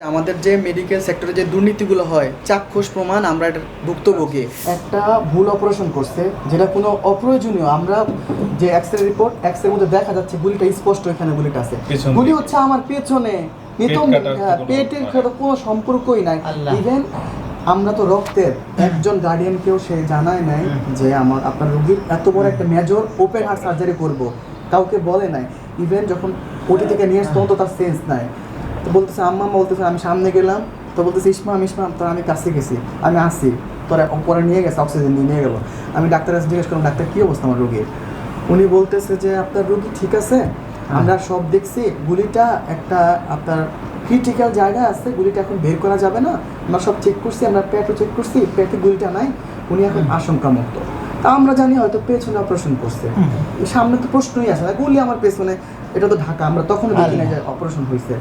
আমাদের যে মেডিকেল সেক্টরে যে দুর্নীতিগুলো হয় চাক্ষুষ প্রমাণ আমরা এটার ভুক্তভোগী। একটা ভুল অপারেশন করছে যেটা কোনো অপ্রয়োজনীয়। আমরা যে এক্সরে রিপোর্ট এক্সরের মধ্যে দেখা যাচ্ছে গুলিটা স্পষ্ট এখানে গুলিটা আছে। গুলি হচ্ছে আমার পেছনে। নিতম হ্যাঁ, পেটের সাথে কোনো সম্পর্কই নাই। ইভেন আমরা তো রক্তের একজন গার্ডিয়ানকেও সে জানায় নাই যে আমার আপনার রোগীর এত বড় একটা মেজর ওপেন হার্ট সার্জারি করব। কাউকে বলে নাই। ইভেন যখন ওটি থেকে নিয়ে আসতো তো তার সেন্স নাই। তো বলতেছে আম্মা বলতেছে আমি সামনে গেলাম। তো বলতেছে ইসমাম ইসমাম তো আমি কাছে গেছি আমি আসি। তোরা পরে নিয়ে গেছে অক্সিজেন নিয়ে নিয়ে গেলো। আমি ডাক্তারের কাছে জিজ্ঞেস করলাম ডাক্তার কী অবস্থা আমার রোগীর? উনি বলতেছে যে আপনার রোগী ঠিক আছে? আমরা সব দেখছি গুলিটা একটা আপনার ক্রিটিক্যাল জায়গা আছে গুলিটা এখন বের করা যাবে না। আমরা সব চেক করছি আমরা পেটও চেক করছি পেটে গুলিটা নাই উনি এখন আশঙ্কা মুক্ত তা আমরা জানি হয়তো পেছনে অপারেশন করছে। সামনে তো প্রশ্নই আসে না গুলি আমার পেছনে এটা তো ঢাকা আমরা তখন দেখি না যে অপারেশন হয়েছে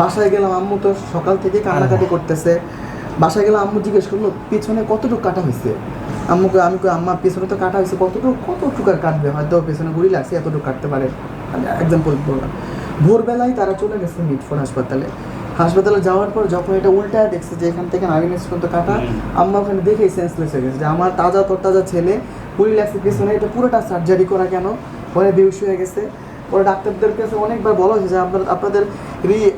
বাসায় গেলাম আম্মু তো সকাল থেকে কান্নাকাটি করতেছে। বাসায় গেলাম আম্মু জিজ্ঞেস করল পেছনে কতটুকু কাটা হয়েছে আম্মুকে আমি আম্মা পেছনে তো কাটা হয়েছে কতটুকু কতটুকু আর কাটবে? হয়তো পেছনে গুলি লাগছে এতটুকু কাটতে পারে। এক্সাম্পল বললাম ভোরবেলায় তারা চলে গেছে মিটফোর্ড হাসপাতালে। হাসপাতালে যাওয়ার পর যখন এটা উল্টা দেখছে যে এখান থেকে নামিনেস পর্যন্ত কাটা আম্মা ওখানে দেখেই সেন্সলেস হয়ে গেছে যে আমার তাজা তরতাজা ছেলে গুলি লাগছে পেছনে এটা পুরোটা সার্জারি করা কেন? পরে বেউস হয়ে গেছে। পরে ডাক্তারদের কাছে অনেকবার বলা হয়েছে যে আপনার আপনাদের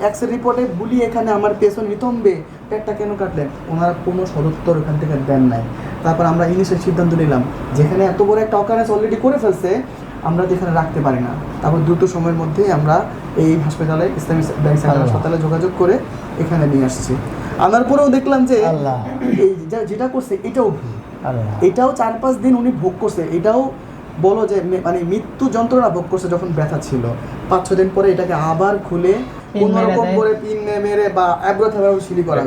এক্স রিপোর্টে গুলি এখানে আমার পেছন নিতম্বে পেটটা কেন কাটলেন? ওনারা কোনো সদুত্তর ওখান থেকে দেন নাই। তারপর আমরা ইংলিশের সিদ্ধান্ত নিলাম যেখানে এত বড় একটা অকারেন্স অলরেডি করে ফেলছে আমরা যেখানে রাখতে পারি না। তারপর দ্রুত সময়ের মধ্যে আমরা এই হাসপাতালে ইসলামী ব্যাংক সেন্টার হাসপাতালে যোগাযোগ করে এখানে নিয়ে আসছি। আনার পরেও দেখলাম যে। এই যেটা করছে এটাও ভুল। এটাও চার পাঁচ দিন উনি ভোগ করছে এটাও বলো যে মানে মৃত্যু যন্ত্রণা ভোগ করছে যখন ব্যথা ছিল। পাঁচ ছ দিন পরে এটাকে আবার খুলে পিন কোনো মেরে করে পিন মেরে বা অ্যাব্রো থ্যাব্রো সিলি করা।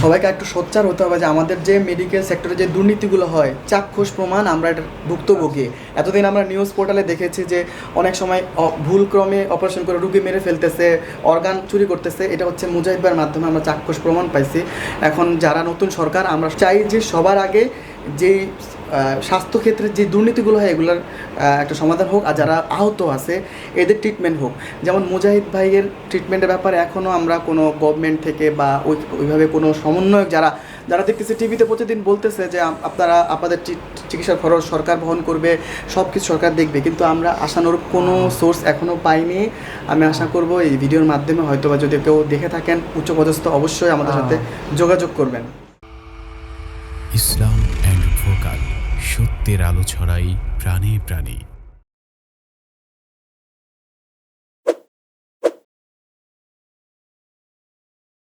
সবাইকে একটু সোচ্চার হতে হবে যে আমাদের যে মেডিকেল সেক্টরে যে দুর্নীতিগুলো হয় চাক্ষুষ প্রমাণ আমরা এটার ভুক্তভোগী। এতদিন আমরা নিউজ পোর্টালে দেখেছি যে অনেক সময় অ- ভুলক্রমে অপারেশন করে রুগী মেরে ফেলতেছে অর্গান চুরি করতেছে এটা হচ্ছে মুজাহিদবার মাধ্যমে আমরা চাক্ষুষ প্রমাণ পাইছি। এখন যারা নতুন সরকার আমরা চাই যে সবার আগে যেই আহ, স্বাস্থ্যক্ষেত্রে যে দুর্নীতিগুলো হয় এগুলোর একটা সমাধান হোক আর যারা আহত আছে এদের ট্রিটমেন্ট হোক। যেমন মুজাহিদ ভাইয়ের ট্রিটমেন্টের ব্যাপারে এখনও আমরা কোনো গভর্নমেন্ট থেকে বা ওই ওইভাবে কোনো সমন্বয়ক যারা যারা দেখতেছে টিভিতে প্রতিদিন বলতেছে যে আপনারা আপনাদের চিকিৎসার খরচ সরকার বহন করবে সব কিছু সরকার দেখবে। কিন্তু আমরা আশানুরূপ কোনো সোর্স এখনও পাইনি। আমি আশা করব এই ভিডিওর মাধ্যমে হয়তো বা যদি কেউ দেখে থাকেন উচ্চপদস্থ অবশ্যই আমাদের সাথে যোগাযোগ করবেন। ইসলাম অ্যান্ড ভোকাল সত্যের আলো ছড়াই প্রাণে প্রাণে।